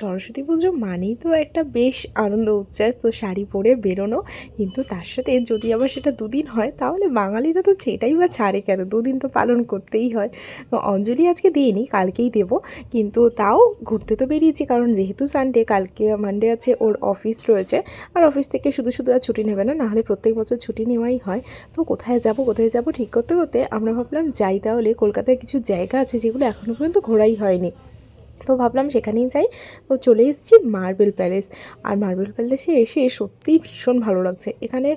সরস্বতী পুজো মানেই তো একটা বেশ আনন্দ উচ্ছ্বাস তো শাড়ি পরে বেরোনো। কিন্তু তার সাথে যদি আবার সেটা দুদিন হয়, তাহলে বাঙালিরা তো সেটাই বা ছাড়ে কেন? দুদিন তো পালন করতেই হয়। তো অঞ্জলি আজকে দিইনি, কালকেই দেবো। কিন্তু তাও ঘুরতে তো বেরিয়েছি, কারণ যেহেতু সানডে কালকে মানডে আছে ওর অফিস রয়েছে। আর অফিস থেকে শুধু শুধু আর ছুটি নেবে না, নাহলে প্রত্যেক বছর ছুটি নেওয়াই হয়। তো কোথায় যাব কোথায় যাব ঠিক করতে করতে আমরা ভাবলাম যাই তাহলে। কলকাতায় কিছু জায়গা আছে যেগুলো এখনও পর্যন্ত ঘোরাই হয়নি। তো ভাবলাম সেখানেই যাই। তো চলে এসেছি মার্বেল প্যালেস আর মার্বেল প্যালেসে এসে সত্যিই ভীষণ ভালো লাগছে। এখানে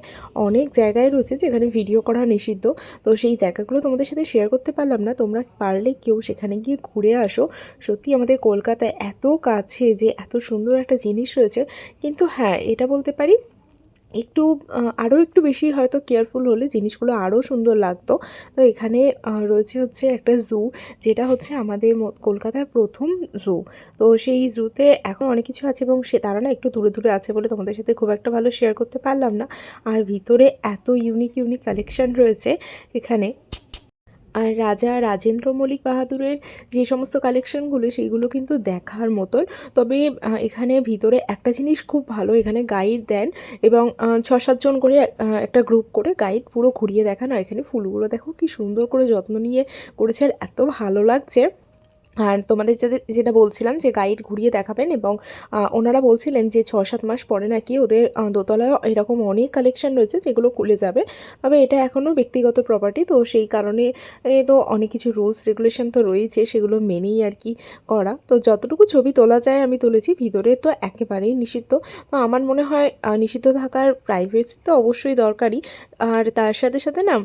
অনেক জায়গায় রয়েছে যেখানে ভিডিও করা নিষিদ্ধ। তো সেই জায়গাগুলো তোমাদের সাথে শেয়ার করতে পারলাম না। তোমরা পারলে কেউ সেখানে গিয়ে ঘুরে আসো। সত্যি আমাদের কলকাতায় এত কাছে যে এত সুন্দর একটা জিনিস রয়েছে। কিন্তু হ্যাঁ এটা বলতে পারি একটু আরও একটু বেশি হয়তো কেয়ারফুল হলে জিনিসগুলো আরও সুন্দর লাগতো। তো এখানে রয়েছে হচ্ছে একটা জু যেটা হচ্ছে আমাদের কলকাতার প্রথম জু তো সেই জুতে এখন অনেক কিছু আছে এবং সে, তারা না একটু দূরে দূরে আছে বলে তোমাদের সাথে খুব একটা ভালো শেয়ার করতে পারলাম না। আর ভিতরে এত ইউনিক ইউনিক কালেকশান রয়েছে এখানে। আর রাজা রাজেন্দ্র মল্লিক বাহাদুরের যে সমস্ত কালেকশনগুলো সেইগুলো কিন্তু দেখার মতন। তবে এখানে ভিতরে একটা জিনিস খুব ভালো, এখানে গাইড দেন এবং ছ সাতজন করে একটা গ্রুপ করে গাইড পুরো ঘুরিয়ে দেখান। আর এখানে ফুলগুলো দেখো কি সুন্দর করে যত্ন নিয়ে করেছে, আর এত ভালো লাগছে। আর তোমাদের যাদের যেটা বলছিলাম যে গাইড ঘুরিয়ে দেখাবেন এবং ওনারা বলছিলেন যে ছ সাত মাস পরে নাকি ওদের দোতলায় এরকম অনেক কালেকশন রয়েছে যেগুলো খুলে যাবে। তবে এটা এখনও ব্যক্তিগত প্রপার্টি তো সেই কারণে তো অনেক কিছু রুলস রেগুলেশন তো রয়েছে সেগুলো মেনেই আর কি করা। তো যতটুকু ছবি তোলা যায় আমি তুলেছি, ভিতরে তো একেবারেই নিষিদ্ধ। তো আমার মনে হয় নিষিদ্ধ থাকার প্রাইভেসি তো অবশ্যই দরকারি আর তার সাথে সাথে না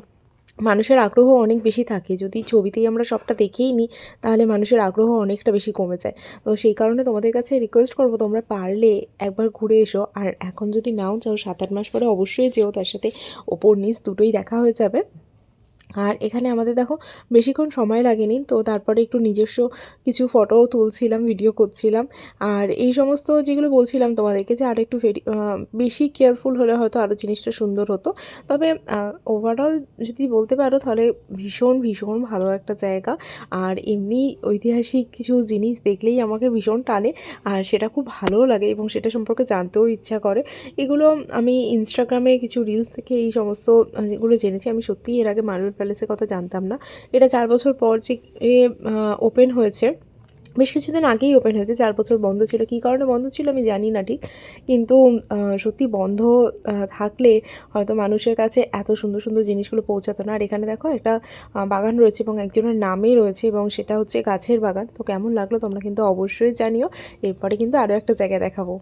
মানুষের আগ্রহ অনেক বেশি থাকে। যদি ছবিতেই আমরা সবটা দেখেই নিই, তাহলে মানুষের আগ্রহ অনেকটা বেশি কমে যায়। তো সেই কারণে তোমাদের কাছে রিকোয়েস্ট করব, তোমরা পারলে একবার ঘুরে এসো। আর এখন যদি নাও চাও, সাত আট মাস পরে অবশ্যই যেও, তার সাথে ওপর নিচ দুটোই দেখা হয়ে যাবে। আর এখানে আমাদের দেখো বেশিক্ষণ সময় লাগেনি, তো তারপরে একটু নিজস্ব কিছু ফটোও তুলছিলাম ভিডিও করছিলাম। আর এই সমস্ত যেগুলো বলছিলাম তোমাদেরকে যে আরও একটু বেশি কেয়ারফুল হলে হয়তো আরও জিনিসটা সুন্দর হতো। তবে ওভারঅল যদি বলতে পারো তাহলে ভীষণ ভীষণ ভালো একটা জায়গা। আর এমনি ঐতিহাসিক কিছু জিনিস দেখলেই আমাকে ভীষণ টানে, আর সেটা খুব ভালোও লাগে এবং সেটা সম্পর্কে জানতেও ইচ্ছা করে। এগুলো আমি ইনস্টাগ্রামে কিছু রিলস থেকে এই সমস্ত যেগুলো জেনেছি আমি সত্যিই এর আগে মার্বেল প্যালেসের কথা জানতাম না। এটা চার বছর পর যে ওপেন হয়েছে। বেশ কিছুদিন আগেই ওপেন হয়েছে, চার বছর বন্ধ ছিল। কী কারণে বন্ধ ছিল আমি জানি না ঠিক। কিন্তু সত্যি বন্ধ থাকলে হয়তো মানুষের কাছে এত সুন্দর সুন্দর জিনিসগুলো পৌঁছাতো না। আর এখানে দেখো একটা বাগান রয়েছে এবং একজনের নামে রয়েছে এবং সেটা হচ্ছে গাছের বাগান। তো কেমন লাগল তোমরা কিন্তু অবশ্যই জানিও। এরপরে কিন্তু আরও একটা জায়গায় দেখাবো।